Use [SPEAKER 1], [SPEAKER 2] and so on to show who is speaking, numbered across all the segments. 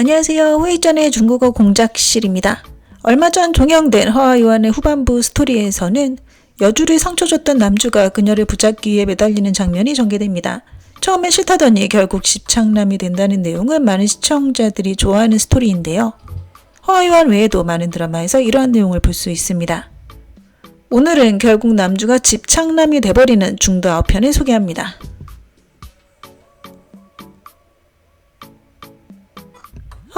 [SPEAKER 1] 안녕하세요. 회의 전의 중국어 공작실입니다. 얼마 전 종영된 허와이완의 후반부 스토리에서는 여주를 상처 줬던 남주가 그녀를 붙잡기 위해 매달리는 장면이 전개됩니다. 처음엔 싫다더니 결국 집착남이 된다는 내용은 많은 시청자들이 좋아하는 스토리인데요. 허와이완 외에도 많은 드라마에서 이러한 내용을 볼 수 있습니다. 오늘은 결국 남주가 집착남이 돼버리는 중도 9편을 소개합니다.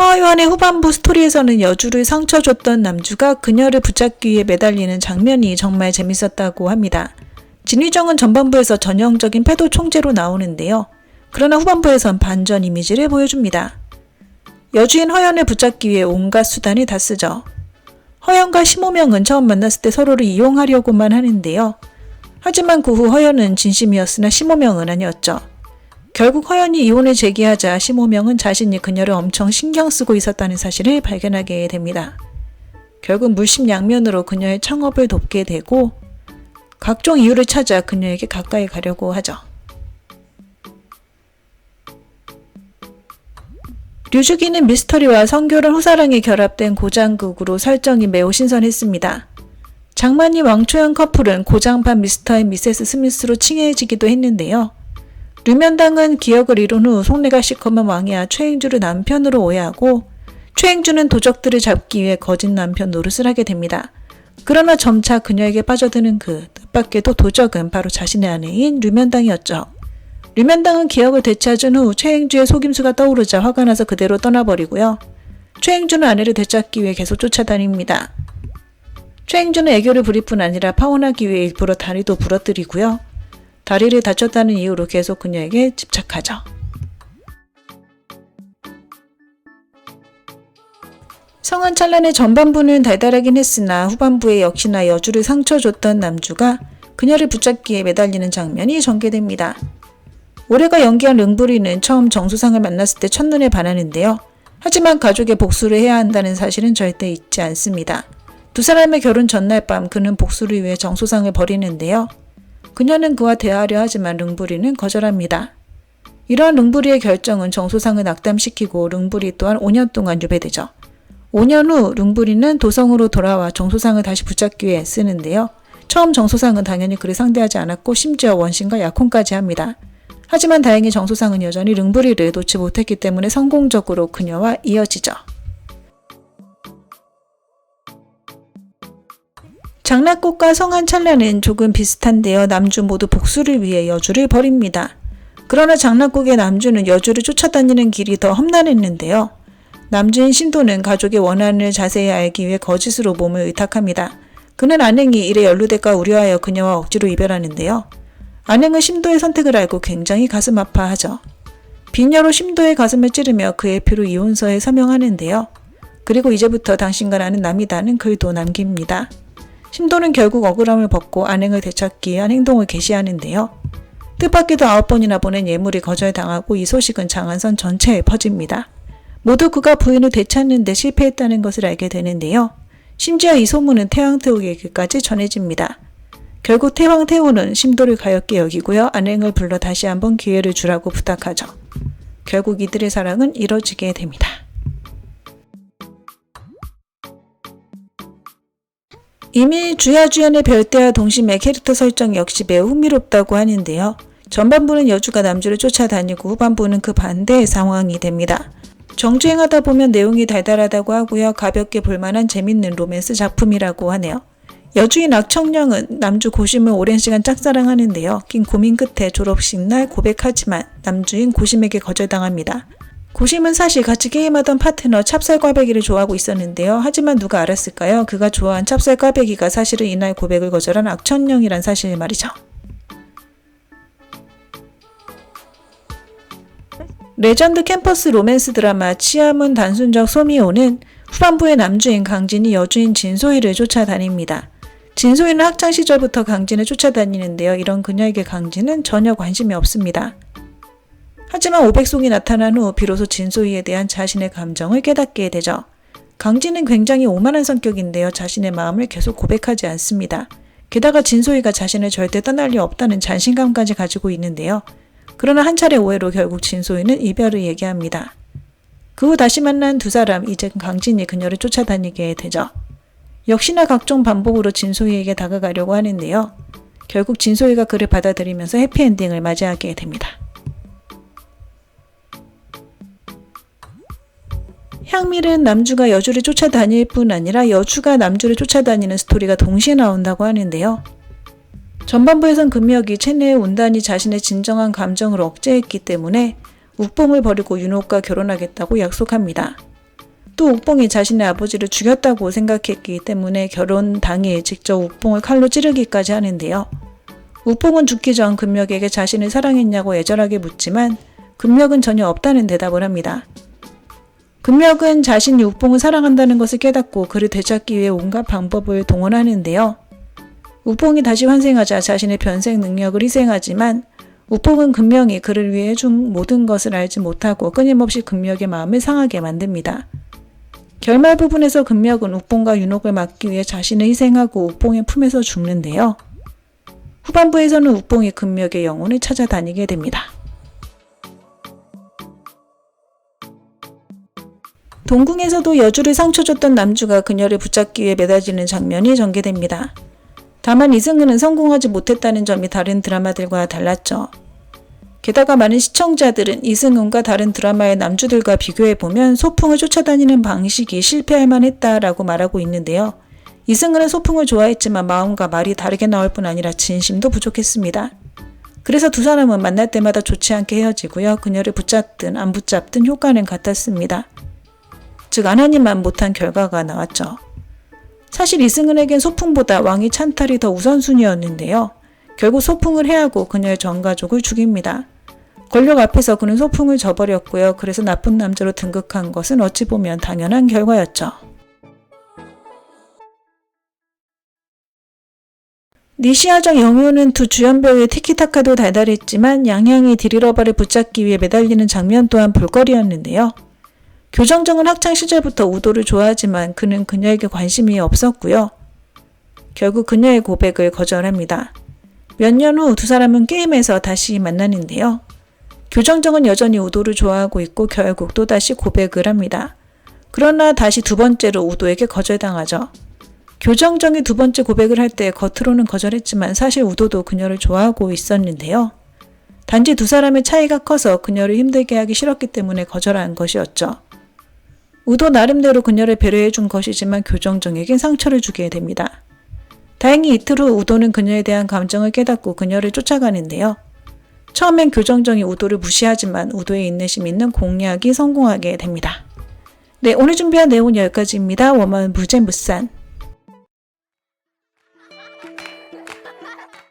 [SPEAKER 1] 허요한의 후반부 스토리에서는 여주를 상처 줬던 남주가 그녀를 붙잡기 위해 매달리는 장면이 정말 재밌었다고 합니다. 진위정은 전반부에서 전형적인 패도 총재로 나오는데요. 그러나 후반부에선 반전 이미지를 보여줍니다. 여주인 허연을 붙잡기 위해 온갖 수단을 다 쓰죠. 허연과 심호명은 처음 만났을 때 서로를 이용하려고만 하는데요. 하지만 그 후 허연은 진심이었으나 심호명은 아니었죠. 결국 허연이 이혼을 제기하자 심호명은 자신이 그녀를 엄청 신경 쓰고 있었다는 사실을 발견하게 됩니다. 결국 물심양면으로 그녀의 창업을 돕게 되고 각종 이유를 찾아 그녀에게 가까이 가려고 하죠. 류주기는 미스터리와 성교를 후사랑이 결합된 고장극으로 설정이 매우 신선했습니다. 장만이 왕초연 커플은 고장판 미스터 앤 미세스 스미스로 칭해지기도 했는데요. 류면당은 기억을 잃은 후 속내가 시커먼 왕이야 최행주를 남편으로 오해하고 최행주는 도적들을 잡기 위해 거짓 남편 노릇을 하게 됩니다. 그러나 점차 그녀에게 빠져드는 그 뜻밖에도 도적은 바로 자신의 아내인 류면당이었죠. 류면당은 기억을 되찾은 후 최행주의 속임수가 떠오르자 화가 나서 그대로 떠나버리고요. 최행주는 아내를 되찾기 위해 계속 쫓아다닙니다. 최행주는 애교를 부릴 뿐 아니라 파혼하기 위해 일부러 다리도 부러뜨리고요. 다리를 다쳤다는 이유로 계속 그녀에게 집착하죠. 성한 찰란의 전반부는 달달하긴 했으나 후반부에 역시나 여주를 상처 줬던 남주가 그녀를 붙잡기에 매달리는 장면이 전개됩니다. 올해가 연기한 릉부리는 처음 정수상을 만났을 때 첫눈에 반하는데요. 하지만 가족의 복수를 해야 한다는 사실은 절대 잊지 않습니다. 두 사람의 결혼 전날 밤 그는 복수를 위해 정수상을 버리는데요. 그녀는 그와 대화하려 하지만 릉부리는 거절합니다. 이러한 릉부리의 결정은 정수상을 낙담시키고 릉부리 또한 5년 동안 유배되죠. 5년 후 릉부리는 도성으로 돌아와 정수상을 다시 붙잡기 위해 쓰는데요. 처음 정수상은 당연히 그를 상대하지 않았고 심지어 원신과 약혼까지 합니다. 하지만 다행히 정수상은 여전히 릉부리를 놓지 못했기 때문에 성공적으로 그녀와 이어지죠. 장락꽃과 성한 찰나는 조금 비슷한데요. 남주 모두 복수를 위해 여주를 버립니다. 그러나 장락국의 남주는 여주를 쫓아다니는 길이 더 험난했는데요. 남주인 신도는 가족의 원한을 자세히 알기 위해 거짓으로 몸을 의탁합니다. 그는 안행이 일에 연루될까 우려하여 그녀와 억지로 이별하는데요. 안행은 심도의 선택을 알고 굉장히 가슴 아파하죠. 비녀로 심도의 가슴을 찌르며 그의 피로 이혼서에 서명하는데요. 그리고 이제부터 당신과 나는 남이다는 글도 남깁니다. 심도는 결국 억울함을 벗고 안행을 되찾기 위한 행동을 개시하는데요. 뜻밖에도 아홉 번이나 보낸 예물이 거절당하고 이 소식은 장안선 전체에 퍼집니다. 모두 그가 부인을 되찾는 데 실패했다는 것을 알게 되는데요. 심지어 이 소문은 태왕태후에게까지 전해집니다. 결국 태왕태후는 심도를 가엾게 여기고요. 안행을 불러 다시 한번 기회를 주라고 부탁하죠. 결국 이들의 사랑은 이뤄지게 됩니다. 이미 주야 주연의 별대와 동심의 캐릭터 설정 역시 매우 흥미롭다고 하는데요. 전반부는 여주가 남주를 쫓아다니고 후반부는 그 반대의 상황이 됩니다. 정주행하다 보면 내용이 달달하다고 하고요. 가볍게 볼만한 재밌는 로맨스 작품이라고 하네요. 여주인 악청령은 남주 고심을 오랜 시간 짝사랑하는데요. 긴 고민 끝에 졸업식 날 고백하지만 남주인 고심에게 거절당합니다. 고심은 사실 같이 게임하던 파트너 찹쌀 꽈배기를 좋아하고 있었는데요. 하지만 누가 알았을까요? 그가 좋아한 찹쌀 꽈배기가 사실은 이날 고백을 거절한 악천령이란 사실 말이죠. 레전드 캠퍼스 로맨스 드라마 치아문 단순적 소미오는 후반부의 남주인 강진이 여주인 진소희를 쫓아다닙니다. 진소희는 학창 시절부터 강진을 쫓아다니는데요. 이런 그녀에게 강진은 전혀 관심이 없습니다. 하지만 오백송이 나타난 후 비로소 진소희에 대한 자신의 감정을 깨닫게 되죠. 강진은 굉장히 오만한 성격인데요. 자신의 마음을 계속 고백하지 않습니다. 게다가 진소희가 자신을 절대 떠날 리 없다는 자신감까지 가지고 있는데요. 그러나 한 차례 오해로 결국 진소희는 이별을 얘기합니다. 그 후 다시 만난 두 사람, 이제 강진이 그녀를 쫓아다니게 되죠. 역시나 각종 방법으로 진소희에게 다가가려고 하는데요. 결국 진소희가 그를 받아들이면서 해피엔딩을 맞이하게 됩니다. 향밀은 남주가 여주를 쫓아다닐 뿐 아니라 여주가 남주를 쫓아다니는 스토리가 동시에 나온다고 하는데요. 전반부에선 금혁이 체내의 운단이 자신의 진정한 감정을 억제했기 때문에 욱봉을 버리고 윤옥과 결혼하겠다고 약속합니다. 또 욱봉이 자신의 아버지를 죽였다고 생각했기 때문에 결혼 당일 직접 욱봉을 칼로 찌르기까지 하는데요. 욱봉은 죽기 전 금혁에게 자신을 사랑했냐고 애절하게 묻지만 금혁은 전혀 없다는 대답을 합니다. 금혁은 자신이 욱봉을 사랑한다는 것을 깨닫고 그를 되찾기 위해 온갖 방법을 동원하는데요. 욱봉이 다시 환생하자 자신의 변생 능력을 희생하지만 욱봉은 금명이 그를 위해 해준 모든 것을 알지 못하고 끊임없이 금명의 마음을 상하게 만듭니다. 결말 부분에서 금명은 욱봉과 윤옥을 막기 위해 자신을 희생하고 욱봉의 품에서 죽는데요. 후반부에서는 욱봉이 금명의 영혼을 찾아다니게 됩니다. 동궁에서도 여주를 상처 줬던 남주가 그녀를 붙잡기 위해 매달리는 장면이 전개됩니다. 다만 이승은은 성공하지 못했다는 점이 다른 드라마들과 달랐죠. 게다가 많은 시청자들은 이승훈과 다른 드라마의 남주들과 비교해보면 소풍을 쫓아다니는 방식이 실패할 만했다라고 말하고 있는데요. 이승은은 소풍을 좋아했지만 마음과 말이 다르게 나올 뿐 아니라 진심도 부족했습니다. 그래서 두 사람은 만날 때마다 좋지 않게 헤어지고요. 그녀를 붙잡든 안 붙잡든 효과는 같았습니다. 즉 안하니만 못한 결과가 나왔죠. 사실 이승은에겐 소풍보다 왕이 찬탈이 더 우선순위였는데요. 결국 소풍을 해하고 그녀의 전 가족을 죽입니다. 권력 앞에서 그는 소풍을 저버렸고요. 그래서 나쁜 남자로 등극한 것은 어찌 보면 당연한 결과였죠. 니시아정 영효는 두 주연 배우의 티키타카도 달달했지만 양양이 디리러바를 붙잡기 위해 매달리는 장면 또한 볼거리였는데요. 교정정은 학창 시절부터 우도를 좋아하지만 그는 그녀에게 관심이 없었고요. 결국 그녀의 고백을 거절합니다. 몇 년 후 두 사람은 게임에서 다시 만나는데요. 교정정은 여전히 우도를 좋아하고 있고 결국 또다시 고백을 합니다. 그러나 다시 두 번째로 우도에게 거절당하죠. 교정정이 두 번째 고백을 할 때 겉으로는 거절했지만 사실 우도도 그녀를 좋아하고 있었는데요. 단지 두 사람의 차이가 커서 그녀를 힘들게 하기 싫었기 때문에 거절한 것이었죠. 우도 나름대로 그녀를 배려해 준 것이지만 교정정에겐 상처를 주게 됩니다. 다행히 이틀 후 우도는 그녀에 대한 감정을 깨닫고 그녀를 쫓아가는데요. 처음엔 교정정이 우도를 무시하지만 우도의 인내심 있는 공략이 성공하게 됩니다. 네, 오늘 준비한 내용은 여기까지입니다. 워먼 무죄무산